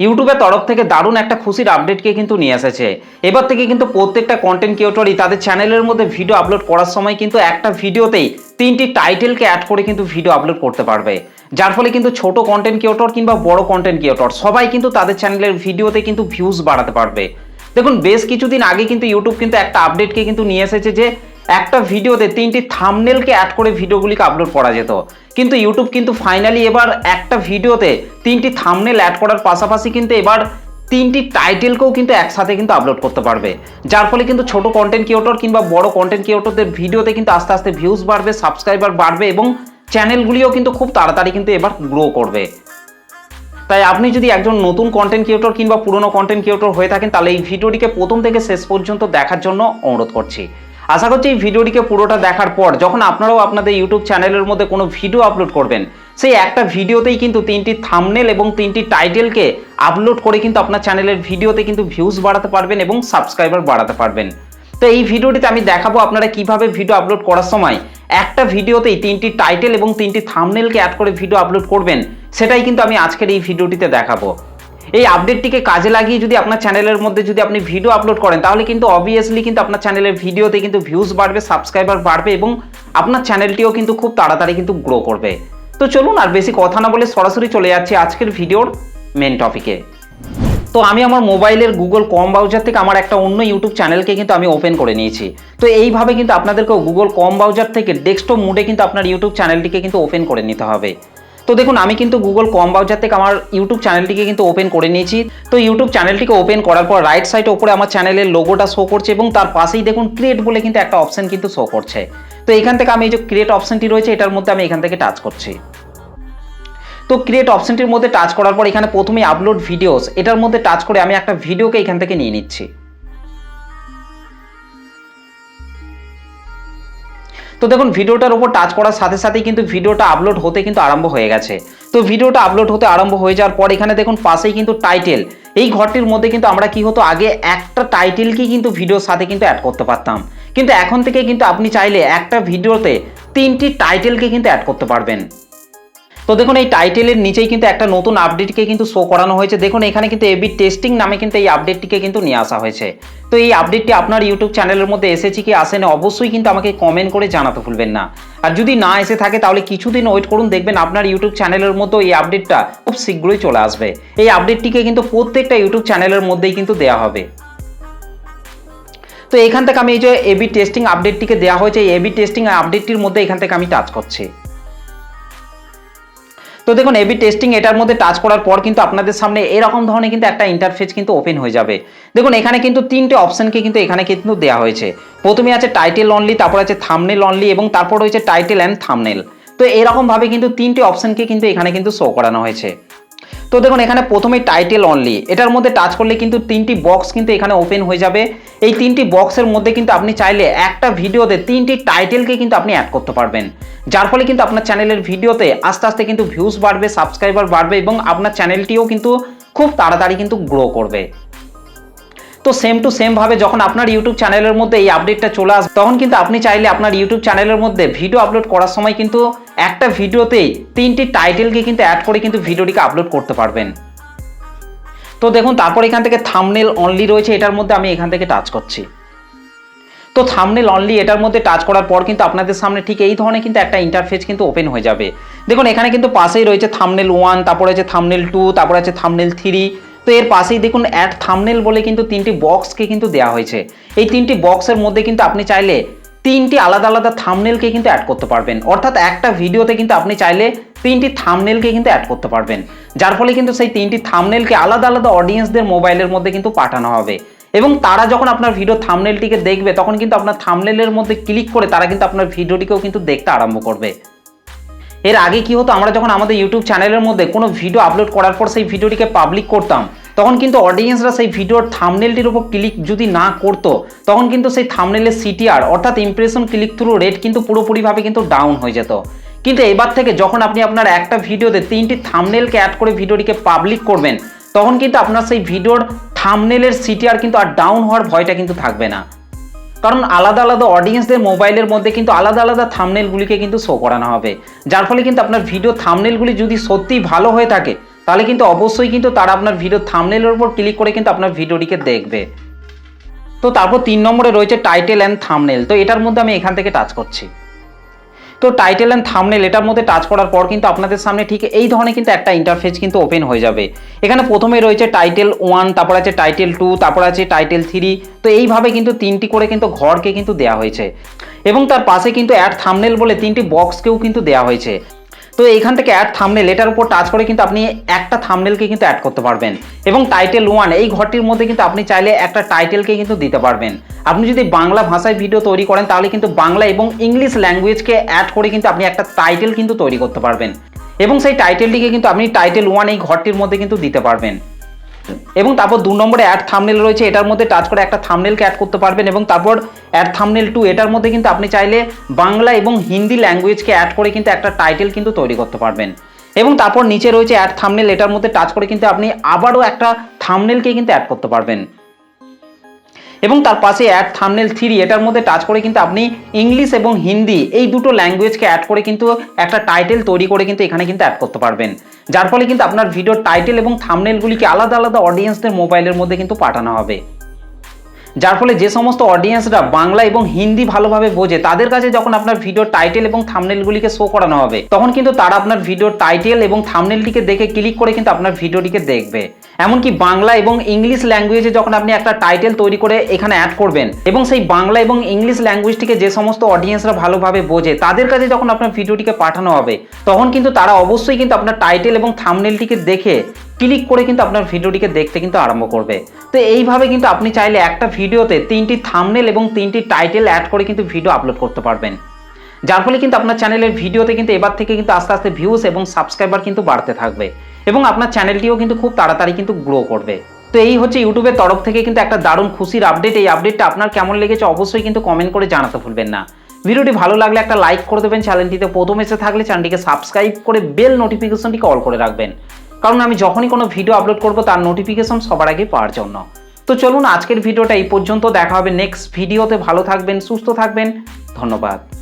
ইউটিউবের তরফ থেকে দারুণ একটা খুশির আপডেটকে কিন্তু নিয়ে এসেছে। এবার থেকে কিন্তু প্রত্যেকটা কন্টেন্ট ক্রিয়েটরই তাদের চ্যানেলের মধ্যে ভিডিও আপলোড করার সময় কিন্তু একটা ভিডিওতেই তিনটি টাইটেলকে অ্যাড করে কিন্তু ভিডিও আপলোড করতে পারবে। যার ফলে কিন্তু ছোট কন্টেন্ট ক্রিয়েটর কিংবা বড় কন্টেন্ট ক্রিয়েটর সবাই কিন্তু তাদের চ্যানেলের ভিডিওতে কিন্তু ভিউজ বাড়াতে পারবে। দেখুন, বেশ কিছুদিন আগে কিন্তু ইউটিউব কিন্তু একটা আপডেটকে কিন্তু নিয়ে এসেছে যে একটা ভিডিওতে তিনটি থামনেলকে অ্যাড করে ভিডিওগুলিকে আপলোড করা যেত। কিন্তু ইউটিউব কিন্তু ফাইনালি এবার একটা ভিডিওতে তিনটি থামনেল অ্যাড করার পাশাপাশি কিন্তু এবার তিনটি টাইটেলকেও কিন্তু একসাথে কিন্তু আপলোড করতে পারবে। যার ফলে কিন্তু ছোট কন্টেন্ট ক্রিয়েটর কিংবা বড় কন্টেন্ট ক্রিয়েটরদের ভিডিওতে কিন্তু আস্তে আস্তে ভিউজ বাড়বে সাবস্ক্রাইবার বাড়বে এবং চ্যানেলগুলিও কিন্তু খুব তাড়াতাড়ি কিন্তু এবার গ্রো করবে। তাই আপনি যদি একজন নতুন কন্টেন্ট ক্রিয়েটর কিংবা পুরনো কন্টেন্ট ক্রিয়েটর হয়ে থাকেন, তাহলে এই ভিডিওটিকে প্রথম থেকে শেষ পর্যন্ত দেখার জন্য অনুরোধ করছি। আশা করছি এই ভিডিওটিকে পুরোটা দেখার পর যখন আপনারাও আপনাদের ইউটিউব চ্যানেলের মধ্যে কোনো ভিডিও আপলোড করবেন, সেই একটা ভিডিওতেই কিন্তু তিনটি থামনেল এবং তিনটি টাইটেলকে আপলোড করে কিন্তু আপনার চ্যানেলের ভিডিওতে কিন্তু ভিউজ বাড়াতে পারবেন এবং সাবস্ক্রাইবার বাড়াতে পারবেন। তো এই ভিডিওটিতে আমি দেখাবো আপনারা কীভাবে ভিডিও আপলোড করার সময় একটা ভিডিওতেই তিনটি টাইটেল এবং তিনটি থামনেলকে অ্যাড করে ভিডিও আপলোড করবেন, সেটাই কিন্তু আমি আজকের এই ভিডিওটিতে দেখাবো। এই আপডেটটিকে কাজে লাগিয়ে যদি আপনার চ্যানেলের মধ্যে যদি আপনি ভিডিও আপলোড করেন, তাহলে কিন্তু অবভিয়াসলি কিন্তু আপনার চ্যানেলের ভিডিওতে কিন্তু ভিউজ বাড়বে সাবস্ক্রাইবার বাড়বে এবং আপনার চ্যানেলটিও কিন্তু খুব তাড়াতাড়ি কিন্তু গ্রো করবে। তো চলুন আর বেশি কথা না বলে সরাসরি চলে যাচ্ছি আজকের ভিডিওর মেন টপিকে তো আমি আমার মোবাইলের গুগল কম ব্রাউজার থেকে আমার একটা অন্য ইউটিউব চ্যানেলকে কিন্তু আমি ওপেন করে নিয়েছি। তো এইভাবে কিন্তু আপনাদেরকেও গুগল কম ব্রাউজার থেকে ডেস্কটপ মুডে কিন্তু আপনার ইউটিউব চ্যানেলটিকে কিন্তু ওপেন করে নিতে হবে। তো দেখুন, আমি কিন্তু গুগল কম ব্রাউজার থেকে আমার ইউটিউব চ্যানেলটিকে কিন্তু ওপেন করে নিয়েছি। তো ইউটিউব চ্যানেলটিকে ওপেন করার পর রাইট সাইডে ওপরে আমার চ্যানেলের লোগোটা শো করছে এবং তার পাশেই দেখুন ক্রিয়েট বলে কিন্তু একটা অপশন কিন্তু শো করছে। তো এখান থেকে আমি এই যে ক্রিয়েট অপশনটি রয়েছে, এটার মধ্যে আমি এখান থেকে টাচ করছি। তো ক্রিয়েট অপশনটির মধ্যে টাচ করার পর এখানে প্রথমেই আপলোড ভিডিওস এটার মধ্যে টাচ করে আমি একটা ভিডিওকে এখান থেকে নিয়ে নিচ্ছি। তো দেখুন, ভিডিওটার উপর টাচ করার সাথে সাথেই কিন্তু ভিডিওটা আপলোড হতে কিন্তু আরম্ভ হয়ে গেছে। তো ভিডিওটা আপলোড হতে আরম্ভ হয়ে যাওয়ার পর এখানে দেখুন, পাশেই কিন্তু টাইটেল এই ঘরটির মধ্যে কিন্তু আমরা কি হতো, আগে একটা টাইটেলকেই কিন্তু ভিডিওর সাথে কিন্তু অ্যাড করতে পারতাম। কিন্তু এখন থেকে কিন্তু আপনি চাইলে একটা ভিডিওতে তিনটি টাইটেলকে কিন্তু অ্যাড করতে পারবেন। তো দেখুন, এই টাইটেলের নিচেই কিন্তু একটা নতুন আপডেটকে কিন্তু শো করানো হয়েছে। দেখুন, এখানে কিন্তু এবি টেস্টিং নামে কিন্তু এই আপডেটটিকে কিন্তু নিয়ে আসা হয়েছে। তো এই আপডেটটি আপনার ইউটিউব চ্যানেলের মধ্যে এসেছে কি, আসেনি, অবশ্যই কিন্তু আমাকে কমেন্ট করে জানাতে ভুলবেন না। আর যদি না এসে থাকে, তাহলে কিছুদিন ওয়েট করুন, দেখবেন আপনার ইউটিউব চ্যানেলের মধ্যে এই আপডেটটা খুব শীঘ্রই চলে আসবে। এই আপডেটটিকে কিন্তু প্রত্যেকটা ইউটিউব চ্যানেলের মধ্যেই কিন্তু দেওয়া হবে। তো এখান থেকে আমি এই যে এবি টেস্টিং আপডেটটিকে দেওয়া হয়েছে, এই এবি টেস্টিং আপডেটটির মধ্যে এখান থেকে আমি টাচ করছি। তো দেখুন এবি টেস্টিং এটার মধ্যে টাচ করার পর কিন্তু আপনাদের সামনে এরকম ধরনের কিন্তু একটা ইন্টারফেস কিন্তু ওপেন হয়ে যাবে। দেখুন, এখানে কিন্তু তিনটে অপশনকে কিন্তু এখানে কিন্তু দেওয়া হয়েছে। প্রথমে আছে টাইটেল অনলি তারপর আছে থামনেল অনলি এবং তারপর রয়েছে টাইটেল অ্যান্ড থামনেল তো এরকমভাবে কিন্তু তিনটে অপশনকে কিন্তু এখানে কিন্তু শো করানো হয়েছে। তো দেখুন, এখানে প্রথমেই টাইটেল অনলি এটার মধ্যে টাচ করলে কিন্তু তিনটি বক্স কিন্তু এখানে ওপেন হয়ে যাবে। এই তিনটি বক্সের মধ্যে কিন্তু আপনি চাইলে একটা ভিডিওতে তিনটি টাইটেলকে কিন্তু আপনি অ্যাড করতে পারবেন। যার ফলে কিন্তু আপনার চ্যানেলের ভিডিওতে আস্তে আস্তে কিন্তু ভিউজ বাড়বে সাবস্ক্রাইবার বাড়বে এবং আপনার চ্যানেলটিও কিন্তু খুব তাড়াতাড়ি কিন্তু গ্রো করবে। তো সেম টু সেম ভাবে যখন আপনার ইউটিউব চ্যানেলের মধ্যে এই আপডেটটা চলে আসবে, তখন কিন্তু আপনি চাইলে আপনার ইউটিউব চ্যানেলের মধ্যে ভিডিও আপলোড করার সময় কিন্তু একটা ভিডিওতেই তিনটি টাইটেলকে কিন্তু অ্যাড করে কিন্তু ভিডিওটিকে আপলোড করতে পারবেন। তো দেখুন, তারপর এখান থেকে থামনেল অনলি রয়েছে, এটার মধ্যে আমি এখান থেকে টাচ করছি। তো থামনেল অনলি এটার মধ্যে টাচ করার পর কিন্তু আপনাদের সামনে ঠিক এই ধরনের কিন্তু একটা ইন্টারফেস কিন্তু ওপেন হয়ে যাবে। দেখুন, এখানে কিন্তু পাশেই রয়েছে থামনেল ওয়ান তারপরে আছে থামনেল টু তারপরে আছে থামনেল থ্রি তো এর পাশেই দেখুন অ্যাড থামনেল বলে কিন্তু তিনটি বক্সকে কিন্তু দেওয়া হয়েছে। এই তিনটি বক্সের মধ্যে কিন্তু আপনি চাইলে তিনটি আলাদা আলাদা থামনেলকে কিন্তু অ্যাড করতে পারবেন। অর্থাৎ একটা ভিডিওতে কিন্তু আপনি চাইলে তিনটি থামনেলকে কিন্তু অ্যাড করতে পারবেন। যার ফলে কিন্তু সেই তিনটি থামনেলকে আলাদা আলাদা অডিয়েন্সদের মোবাইলের মধ্যে কিন্তু পাঠানো হবে। এবং তারা যখন আপনার ভিডিও থামনেলটিকে দেখবে, তখন কিন্তু আপনার থামনেলের মধ্যে ক্লিক করে তারা কিন্তু আপনার ভিডিওটিকেও কিন্তু দেখতে আরম্ভ করবে। এর আগে কি হতো, আমরা যখন আমাদের ইউটিউব চ্যানেলের মধ্যে কোনো ভিডিও আপলোড করার পর সেই ভিডিওটিকে পাবলিক করতাম তখন কিন্তু অডিয়েন্সরা সেই ভিডিওর থামনেলটির উপর ক্লিক যদি না করতো, তখন কিন্তু সেই থামনেলের সিটিআর অর্থাৎ ইমপ্রেশন ক্লিক থ্রু রেট কিন্তু পুরোপুরিভাবে কিন্তু ডাউন হয়ে যেত। কিন্তু এবার থেকে যখন আপনি আপনার একটা ভিডিওতে তিনটি থামনেলকে অ্যাড করে ভিডিওটিকে পাবলিক করবেন, তখন কিন্তু আপনার সেই ভিডিওর থামনেলের সিটিআর কিন্তু আর ডাউন হওয়ার ভয়টা কিন্তু থাকবে না। কারণ আলাদা আলাদা অডিয়েন্সদের মোবাইলের মধ্যে কিন্তু আলাদা আলাদা থামনেলগুলিকে কিন্তু শো করানো হবে। যার ফলে কিন্তু আপনার ভিডিও থামনেলগুলি যদি সত্যিই ভালো হয়ে থাকে তাহলে কিন্তু অবশ্যই কিন্তু তারা আপনার ভিডিও থামনেলের উপর ক্লিক করে কিন্তু আপনার ভিডিওটিকে দেখবে। তো তারপর তিন নম্বরে রয়েছে টাইটেল অ্যান্ড থামনেল তো এটার মধ্যে আমি এখান থেকে টাচ করছি। তো টাইটেল অ্যান্ড থামনেল এটার মধ্যে টাচ করার পর কিন্তু আপনাদের সামনে ঠিক এই ধরনের কিন্তু একটা ইন্টারফেস কিন্তু ওপেন হয়ে যাবে। এখানে প্রথমে রয়েছে টাইটেল ওয়ান তারপর আছে টাইটেল টু তারপর আছে টাইটেল থ্রি তো এইভাবে কিন্তু তিনটি করে কিন্তু ঘরকে কিন্তু দেওয়া হয়েছে। এবং তার পাশে কিন্তু অ্যাড থামনেল বলে তিনটি বক্সকেও কিন্তু দেওয়া হয়েছে। তো এইখান থেকে অ্যাড থামনেল এটার উপর টাচ করে কিন্তু আপনি একটা থামনেলকে কিন্তু অ্যাড করতে পারবেন। এবং টাইটেল ওয়ান এই ঘরটির মধ্যে কিন্তু আপনি চাইলে একটা টাইটেলকে কিন্তু দিতে পারবেন। আপনি যদি বাংলা ভাষায় ভিডিও তৈরি করেন, তাহলে কিন্তু বাংলা এবং ইংলিশ ল্যাঙ্গুয়েজকে অ্যাড করে কিন্তু আপনি একটা টাইটেল কিন্তু তৈরি করতে পারবেন। এবং সেই টাইটেলটিকে কিন্তু আপনি টাইটেল ওয়ান এই ঘরটির মধ্যে কিন্তু দিতে পারবেন। এবং তারপর দু নম্বরে অ্যাড থামনেল রয়েছে, এটার মধ্যে টাচ করে একটা থামনেলকে অ্যাড করতে পারবেন এবং তারপর অ্যাড থামনেল টু এটার মধ্যে কিন্তু আপনি চাইলে বাংলা এবং হিন্দি ল্যাঙ্গুয়েজকে অ্যাড করে কিন্তু একটা টাইটেল কিন্তু তৈরি করতে পারবেন। এবং তারপর নিচে রয়েছে অ্যাড থামনেল এটার মধ্যে টাচ করে কিন্তু আপনি আবারও একটা থামনেলকে কিন্তু অ্যাড করতে পারবেন। এবং তার পাশে অ্যাড থামনেল থ্রি এটার মধ্যে টাচ করে কিন্তু আপনি ইংলিশ এবং হিন্দি এই দুটো ল্যাঙ্গুয়েজকে অ্যাড করে কিন্তু একটা টাইটেল তৈরি করে কিন্তু এখানে কিন্তু অ্যাড করতে পারবেন। যার ফলে কিন্তু আপনার ভিডিওর টাইটেল এবং থামনেলগুলিকে আলাদা আলাদা অডিয়েন্সদের মোবাইলের মধ্যে কিন্তু পাঠানো হবে। যার ফলে যে সমস্ত অডিয়েন্সরা বাংলা এবং হিন্দি ভালোভাবে বোঝে, তাদের কাছে যখন আপনার ভিডিও টাইটেল এবং থামনেলগুলিকে শো করানো হবে, তখন কিন্তু তারা আপনার ভিডিওর টাইটেল এবং থামনেলটিকে দেখে ক্লিক করে কিন্তু আপনার ভিডিওটিকে দেখবে। এমনকি বাংলা এবং ইংলিশ ল্যাঙ্গুয়েজে যখন আপনি একটা টাইটেল তৈরি করে এখানে অ্যাড করবেন, এবং সেই বাংলা এবং ইংলিশ ল্যাঙ্গুয়েজটিকে যে সমস্ত অডিয়েন্সরা ভালোভাবে বোঝে, তাদের কাছে যখন আপনার ভিডিওটিকে পাঠানো হবে, তখন কিন্তু তারা অবশ্যই কিন্তু আপনার টাইটেল এবং থামনেলটিকে দেখে ক্লিক করে কিন্তু আপনার ভিডিওটিকে দেখতে কিন্তু আরম্ভ করবে। তো এইভাবে কিন্তু আপনি চাইলে একটা ভিডিওতে তিনটি থামনেল এবং তিনটি টাইটেল অ্যাড করে কিন্তু ভিডিও আপলোড করতে পারবেন। যার ফলে কিন্তু আপনার চ্যানেলের ভিডিওতে কিন্তু এবার থেকে কিন্তু আস্তে আস্তে ভিউজ এবং সাবস্ক্রাইবার কিন্তু বাড়তে থাকবে এবং আপনার চ্যানেলটিও কিন্তু খুব তাড়াতাড়ি কিন্তু গ্রো করবে। তো এই হচ্ছে ইউটিউবের তরফ থেকে কিন্তু একটা দারুণ খুশির আপডেট এই আপডেটটা আপনার কেমন লেগেছে অবশ্যই কিন্তু কমেন্ট করে জানাতে ভুলবেন না। ভিডিওটি ভালো লাগলে একটা লাইক করে দেবেন। চ্যানেলটিতে প্রথম এসে থাকলে চ্যানেলটিকে সাবস্ক্রাইব করে বেল নোটিফিকেশনটিকে অল করে রাখবেন। কারণ আমি যখনই কোনো ভিডিও আপলোড করব, তার নোটিফিকেশন সবার আগে পাওয়ার জন্য। তো চলুন, আজকের ভিডিওটা এই পর্যন্ত। দেখা হবে নেক্সট ভিডিওতে ভালো থাকবেন, সুস্থ থাকবেন। ধন্যবাদ।